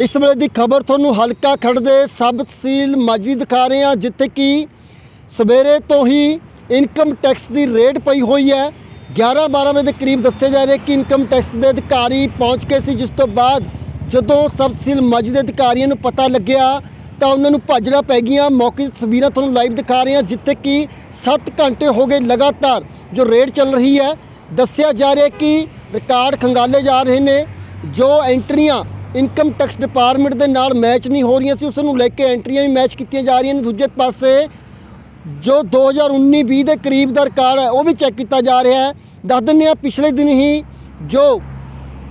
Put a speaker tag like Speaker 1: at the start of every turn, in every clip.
Speaker 1: ਇਸ ਵੇਲੇ ਦੀ ਖਬਰ ਤੁਹਾਨੂੰ ਹਲਕਾ ਖੜ ਦੇ ਸਬ ਤਹਿਸੀਲ ਮਾਜਰੀ ਦਿਖਾ ਰਹੇ ਹਾਂ, ਜਿੱਥੇ ਕਿ ਸਵੇਰੇ ਤੋਂ ਹੀ ਇਨਕਮ ਟੈਕਸ ਦੀ ਰੇਡ ਪਈ ਹੋਈ ਹੈ। 11 12 ਵਜੇ ਦੇ ਕਰੀਬ ਦੱਸਿਆ ਜਾ ਰਿਹਾ ਕਿ ਇਨਕਮ ਟੈਕਸ ਦੇ ਅਧਿਕਾਰੀ ਪਹੁੰਚ ਗਏ ਸੀ। ਜਿਸ ਤੋਂ ਬਾਅਦ ਜਦੋਂ ਸਬ ਤਹਿਸੀਲ ਮਾਜਰੀ ਦੇ ਅਧਿਕਾਰੀਆਂ ਨੂੰ ਪਤਾ ਲੱਗਿਆ, ਤਾਂ ਉਹਨਾਂ ਨੂੰ ਭੱਜਣਾ ਪੈ ਗਈਆਂ। ਮੌਕੇ ਦੀ ਤਸਵੀਰਾਂ ਤੁਹਾਨੂੰ ਲਾਈਵ ਦਿਖਾ ਰਹੇ ਹਾਂ, ਜਿੱਥੇ ਕਿ 7 ਘੰਟੇ ਹੋ ਗਏ ਲਗਾਤਾਰ ਜੋ ਰੇਡ ਚੱਲ ਰਹੀ ਹੈ। ਦੱਸਿਆ ਜਾ ਰਿਹਾ ਕਿ ਰਿਕਾਰਡ ਖੰਗਾਲੇ ਜਾ ਰਹੇ ਨੇ, ਜੋ ਐਂਟਰੀਆਂ ਇਨਕਮ ਟੈਕਸ ਡਿਪਾਰਟਮੈਂਟ ਦੇ ਨਾਲ ਮੈਚ ਨਹੀਂ ਹੋ ਰਹੀਆਂ ਸੀ, ਉਸ ਨੂੰ ਲੈ ਕੇ ਐਂਟਰੀਆਂ ਵੀ ਮੈਚ ਕੀਤੀਆਂ ਜਾ ਰਹੀਆਂ ਨੇ। ਦੂਜੇ ਪਾਸੇ ਜੋ 2019-20 ਦੇ ਕਰੀਬ ਦਾ ਰਿਕਾਰਡ ਹੈ, ਉਹ ਵੀ ਚੈੱਕ ਕੀਤਾ ਜਾ ਰਿਹਾ ਹੈ। ਦੱਸ ਦਿੰਦੇ ਹਾਂ, ਪਿਛਲੇ ਦਿਨ ਹੀ ਜੋ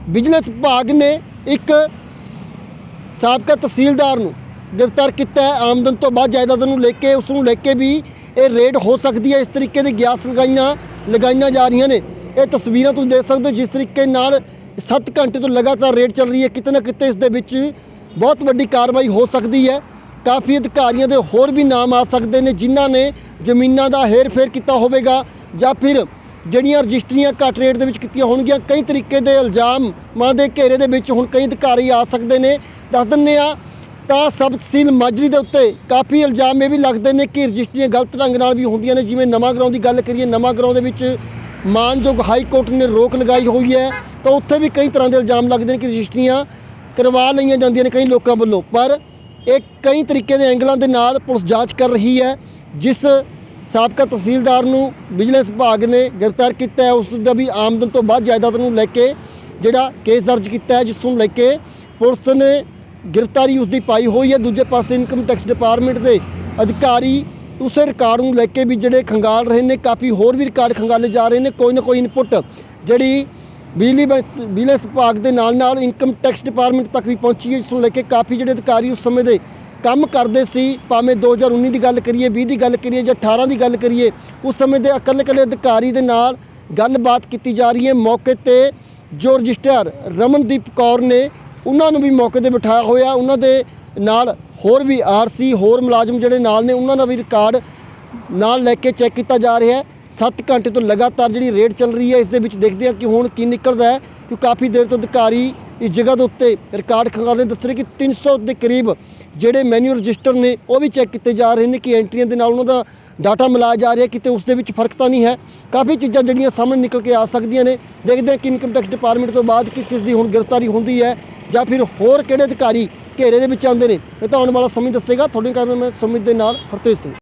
Speaker 1: ਬਿਜਨਸ ਵਿਭਾਗ ਨੇ ਇੱਕ ਸਾਬਕਾ ਤਹਿਸੀਲਦਾਰ ਨੂੰ ਗ੍ਰਿਫਤਾਰ ਕੀਤਾ ਹੈ। ਆਮਦਨ ਤੋਂ ਬਾਅਦ ਜਾਇਦਾਦ ਨੂੰ ਲੈ ਕੇ, ਉਸ ਨੂੰ ਲੈ ਕੇ ਵੀ ਇਹ ਰੇਡ ਹੋ ਸਕਦੀ ਹੈ। ਇਸ ਤਰੀਕੇ ਦੀ ਗਿਆਸ ਲਗਾਈਆਂ ਲਗਾਈਆਂ ਜਾ ਰਹੀਆਂ ਨੇ। ਇਹ ਤਸਵੀਰਾਂ ਤੁਸੀਂ ਦੇਖ ਸਕਦੇ ਹੋ, ਜਿਸ ਤਰੀਕੇ ਨਾਲ 7 ਘੰਟੇ ਤੋਂ ਲਗਾਤਾਰ ਰੇਡ ਚੱਲ ਰਹੀ ਹੈ। ਕਿਤੇ ਨਾ ਕਿਤੇ ਇਸ ਦੇ ਵਿੱਚ ਬਹੁਤ ਵੱਡੀ ਕਾਰਵਾਈ ਹੋ ਸਕਦੀ ਹੈ। ਕਾਫੀ ਅਧਿਕਾਰੀਆਂ ਦੇ ਹੋਰ ਵੀ ਨਾਮ ਆ ਸਕਦੇ ਨੇ, ਜਿਨ੍ਹਾਂ ਨੇ ਜ਼ਮੀਨਾਂ ਦਾ ਹੇਰ-ਫੇਰ ਕੀਤਾ ਹੋਵੇਗਾ ਜਾਂ ਫਿਰ ਜਿਹੜੀਆਂ ਰਜਿਸਟਰੀਆਂ ਘੱਟ ਰੇਟ ਦੇ ਵਿੱਚ ਕੀਤੀਆਂ ਹੋਣਗੀਆਂ, ਕਈ ਤਰੀਕੇ ਦੇ ਇਲਜ਼ਾਮਾਂ ਦੇ ਘੇਰੇ ਦੇ ਵਿੱਚ ਹੁਣ ਕਈ ਅਧਿਕਾਰੀ ਆ ਸਕਦੇ ਨੇ। ਦੱਸ ਦਿੰਨੇ ਆ ਤਾਂ ਸਬ ਤਹਿਸੀਲ ਮਾਜਰੀ ਦੇ ਉੱਤੇ ਕਾਫੀ ਇਲਜ਼ਾਮ ਇਹ ਵੀ ਲੱਗਦੇ ਨੇ ਕਿ ਰਜਿਸਟਰੀਆਂ ਗਲਤ ਢੰਗ ਨਾਲ ਵੀ ਹੁੰਦੀਆਂ ਨੇ। ਜਿਵੇਂ ਨਵਾਂ ਗਰਾਉਂ ਦੀ ਗੱਲ ਕਰੀਏ, ਨਵਾਂ ਗਰਾਉਂ ਦੇ ਵਿੱਚ ਮਾਨਯੋਗ ਹਾਈ ਕੋਰਟ ਨੇ ਰੋਕ ਲਗਾਈ ਹੋਈ ਹੈ। ਤਾਂ ਉੱਥੇ ਵੀ ਕਈ ਤਰ੍ਹਾਂ ਦੇ ਇਲਜ਼ਾਮ ਲੱਗਦੇ ਨੇ ਕਿ ਰਜਿਸਟਰੀਆਂ ਕਰਵਾ ਲਈਆਂ ਜਾਂਦੀਆਂ ਨੇ ਕਈ ਲੋਕਾਂ ਵੱਲੋਂ। ਪਰ ਇਹ ਕਈ ਤਰੀਕੇ ਦੇ ਐਂਗਲਾਂ ਦੇ ਨਾਲ ਪੁਲਿਸ ਜਾਂਚ ਕਰ ਰਹੀ ਹੈ, ਜਿਸ ਸਾਬਕਾ ਤਹਿਸੀਲਦਾਰ ਨੂੰ ਵਿਜੀਲੈਂਸ ਵਿਭਾਗ ਨੇ ਗ੍ਰਿਫਤਾਰ ਕੀਤਾ ਹੈ। ਉਸ ਦਾ ਵੀ ਆਮਦਨ ਤੋਂ ਬਾਅਦ ਜਾਇਦਾਦ ਨੂੰ ਲੈ ਕੇ ਜਿਹੜਾ ਕੇਸ ਦਰਜ ਕੀਤਾ ਹੈ, ਜਿਸ ਨੂੰ ਲੈ ਕੇ ਪੁਲਿਸ ਨੇ ਗ੍ਰਿਫਤਾਰੀ ਉਸ ਦੀ ਪਾਈ ਹੋਈ ਹੈ। ਦੂਜੇ ਪਾਸੇ ਇਨਕਮ ਟੈਕਸ ਡਿਪਾਰਟਮੈਂਟ ਦੇ ਅਧਿਕਾਰੀ ਉਸੇ ਰਿਕਾਰਡ ਨੂੰ ਲੈ ਕੇ ਵੀ ਜਿਹੜੇ ਖੰਗਾਲ ਰਹੇ ਨੇ, ਕਾਫੀ ਹੋਰ ਵੀ ਰਿਕਾਰਡ ਖੰਗਾਲੇ ਜਾ ਰਹੇ ਨੇ। ਕੋਈ ਨਾ ਕੋਈ ਇਨਪੁਟ ਜਿਹੜੀ ਬਿਜਲੀ ਬੈਂਸ- ਵਿਜੀਲੈਂਸ ਵਿਭਾਗ ਦੇ ਨਾਲ ਨਾਲ ਇਨਕਮ ਟੈਕਸ ਡਿਪਾਰਟਮੈਂਟ ਤੱਕ ਵੀ ਪਹੁੰਚੀ ਹੈ, ਜਿਸ ਨੂੰ ਲੈ ਕੇ ਕਾਫੀ ਜਿਹੜੇ ਅਧਿਕਾਰੀ ਉਸ ਸਮੇਂ ਦੇ ਕੰਮ ਕਰਦੇ ਸੀ, ਭਾਵੇਂ 2019 ਦੀ ਗੱਲ ਕਰੀਏ 20 ਦੀ ਗੱਲ ਕਰੀਏ ਜਾਂ 18 ਦੀ ਗੱਲ ਕਰੀਏ, ਉਸ ਸਮੇਂ ਦੇ ਇਕੱਲੇ ਇਕੱਲੇ ਅਧਿਕਾਰੀ ਦੇ ਨਾਲ ਗੱਲਬਾਤ ਕੀਤੀ ਜਾ ਰਹੀ ਹੈ। ਮੌਕੇ ਤੇ ਜੋ ਰਜਿਸਟਰ ਰਮਨਦੀਪ ਕੌਰ ਨੇ ਉਹਨਾਂ ਨੂੰ ਵੀ ਮੌਕੇ ਤੇ ਬਿਠਾਇਆ ਹੋਇਆ। ਉਹਨਾਂ ਦੇ ਨਾਲ ਹੋਰ ਵੀ ਆਰਸੀ ਹੋਰ ਮੁਲਾਜ਼ਮ ਜਿਹੜੇ ਨਾਲ ਨੇ, ਉਹਨਾਂ ਦਾ ਵੀ ਰਿਕਾਰਡ ਨਾਲ ਲੈ ਕੇ ਚੈੱਕ ਕੀਤਾ ਜਾ ਰਿਹਾ ਹੈ। 7 ਘੰਟੇ ਤੋਂ ਲਗਾਤਾਰ ਜਿਹੜੀ ਰੇਡ ਚੱਲ ਰਹੀ ਹੈ, ਇਸ ਦੇ ਵਿੱਚ ਦੇਖਦੇ ਹਾਂ ਕਿ ਹੁਣ ਕੀ ਨਿਕਲਦਾ ਹੈ, ਕਿ ਕਾਫੀ ਦੇਰ ਤੋਂ ਅਧਿਕਾਰੀ ਇਸ ਜਗ੍ਹਾ ਦੇ ਉੱਤੇ ਰਿਕਾਰਡ ਖੰਗਾਲੇ ਦੱਸ ਰਹੇ ਕਿ 300 ਦੇ ਕਰੀਬ ਜਿਹੜੇ ਮੈਨੂਅਲ ਰਜਿਸਟਰ ਨੇ, ਉਹ ਵੀ ਚੈੱਕ ਕੀਤੇ ਜਾ ਰਹੇ ਨੇ ਕਿ ਐਂਟਰੀਆਂ ਦੇ ਨਾਲ ਉਹਨਾਂ ਦਾ ਡਾਟਾ ਮਿਲਾਇਆ ਜਾ ਰਿਹਾ, ਕਿਤੇ ਉਸ ਦੇ ਵਿੱਚ ਫ਼ਰਕ ਤਾਂ ਨਹੀਂ ਹੈ। ਕਾਫੀ ਚੀਜ਼ਾਂ ਜਿਹੜੀਆਂ ਸਾਹਮਣੇ ਨਿਕਲ ਕੇ ਆ ਸਕਦੀਆਂ ਨੇ। ਦੇਖਦੇ ਹਾਂ ਕਿ ਇਨਕਮ ਟੈਕਸ ਡਿਪਾਰਟਮੈਂਟ ਤੋਂ ਬਾਅਦ ਕਿਸ ਕਿਸ ਦੀ ਹੁਣ ਗ੍ਰਿਫਤਾਰੀ ਹੁੰਦੀ ਹੈ ਜਾਂ ਫਿਰ ਹੋਰ ਕਿਹੜੇ ਅਧਿਕਾਰੀ ਘੇਰੇ ਦੇ ਵਿੱਚ ਆਉਂਦੇ ਨੇ। ਇਹ ਤਾਂ ਆਉਣ ਵਾਲਾ ਸਮੇਂ ਦੱਸੇਗਾ। ਤੁਹਾਡੇ ਕੰਮ ਮੈਂ ਸੁਮਿਤ ਦੇ ਨਾਲ ਹਰਤੇਜ ਸਿੰਘ।